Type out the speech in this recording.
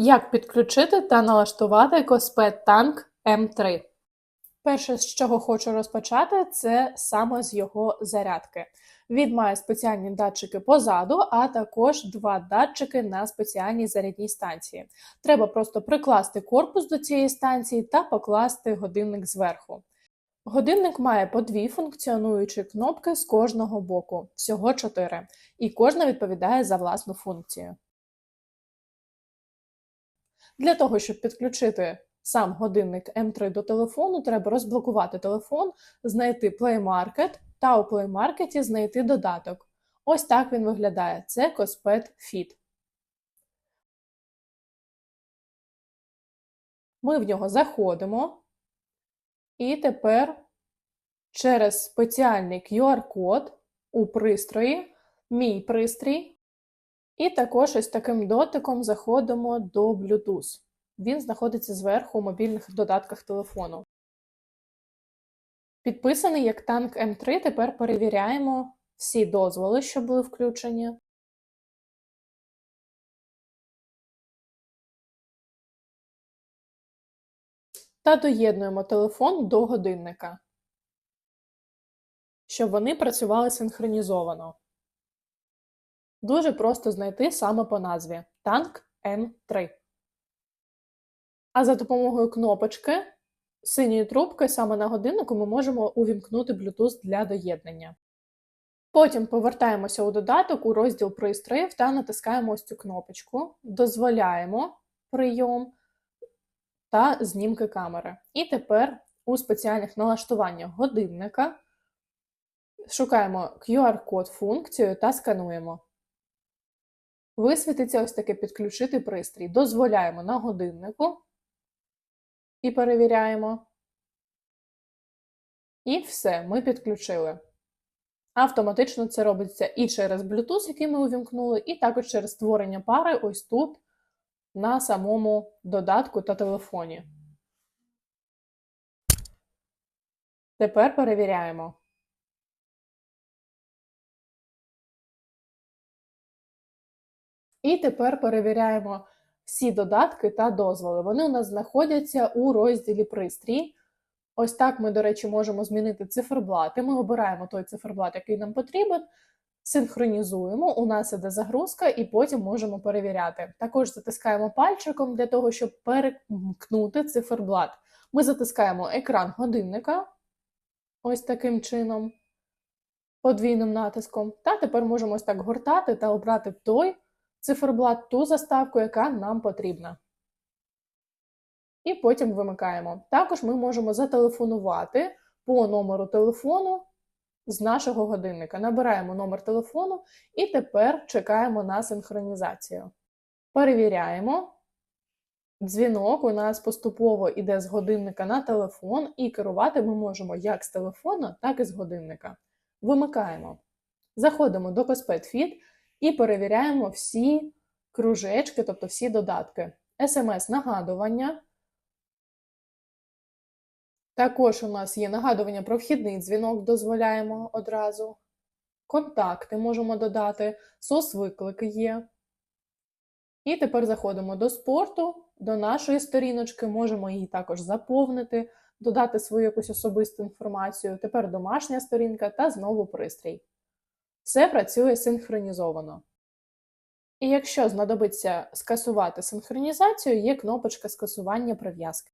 Як підключити та налаштувати Коспет Танк М3? Перше, з чого хочу розпочати, це саме з його зарядки. Він має спеціальні датчики позаду, а також два датчики на спеціальній зарядній станції. Треба просто прикласти корпус до цієї станції та покласти годинник зверху. Годинник має по дві функціонуючі кнопки з кожного боку, всього чотири, і кожна відповідає за власну функцію. Для того, щоб підключити сам годинник М3 до телефону, треба розблокувати телефон, знайти Play Market та у Play Market знайти додаток. Ось так він виглядає. Це Cospet Fit. Ми в нього заходимо. І тепер через спеціальний QR-код у пристрої, мій пристрій, і також ось таким дотиком заходимо до Bluetooth. Він знаходиться зверху у мобільних додатках телефону. Підписаний як танк М3, тепер перевіряємо всі дозволи, що були включені. Та доєднуємо телефон до годинника, щоб вони працювали синхронізовано. Дуже просто знайти саме по назві танк М3. А за допомогою кнопочки синьої трубки саме на годиннику ми можемо увімкнути Bluetooth для доєднання. Потім повертаємося у додаток у розділ пристроїв та натискаємо ось цю кнопочку, дозволяємо прийом та знімки камери. І тепер у спеціальних налаштуваннях годинника шукаємо QR-код функцію та скануємо. Висвітиться ось таке підключити пристрій. Дозволяємо на годиннику і перевіряємо. І все, ми підключили. Автоматично це робиться і через Bluetooth, який ми увімкнули, і також через створення пари ось тут, на самому додатку та телефоні. Тепер перевіряємо. І тепер перевіряємо всі додатки та дозволи. Вони у нас знаходяться у розділі пристрій. Ось так ми, до речі, можемо змінити циферблати. Ми обираємо той циферблат, який нам потрібен, синхронізуємо, у нас іде загрузка, і потім можемо перевіряти. Також затискаємо пальчиком для того, щоб перемкнути циферблат. Ми затискаємо екран годинника ось таким чином, подвійним натиском. Та тепер можемо ось так гортати та обрати той циферблат ту заставку, яка нам потрібна. І потім вимикаємо. Також ми можемо зателефонувати по номеру телефону з нашого годинника. Набираємо номер телефону і тепер чекаємо на синхронізацію. Перевіряємо. Дзвінок у нас поступово йде з годинника на телефон, і керувати ми можемо як з телефона, так і з годинника. Вимикаємо. Заходимо до Fit і перевіряємо всі кружечки, тобто всі додатки. СМС-нагадування. Також у нас є нагадування про вхідний дзвінок, дозволяємо одразу. Контакти можемо додати, сос-виклики є. І тепер заходимо до спорту, до нашої сторіночки, можемо її також заповнити, додати свою якусь особисту інформацію. Тепер домашня сторінка та знову пристрій. Все працює синхронізовано. І якщо знадобиться скасувати синхронізацію, є кнопочка скасування прив'язки.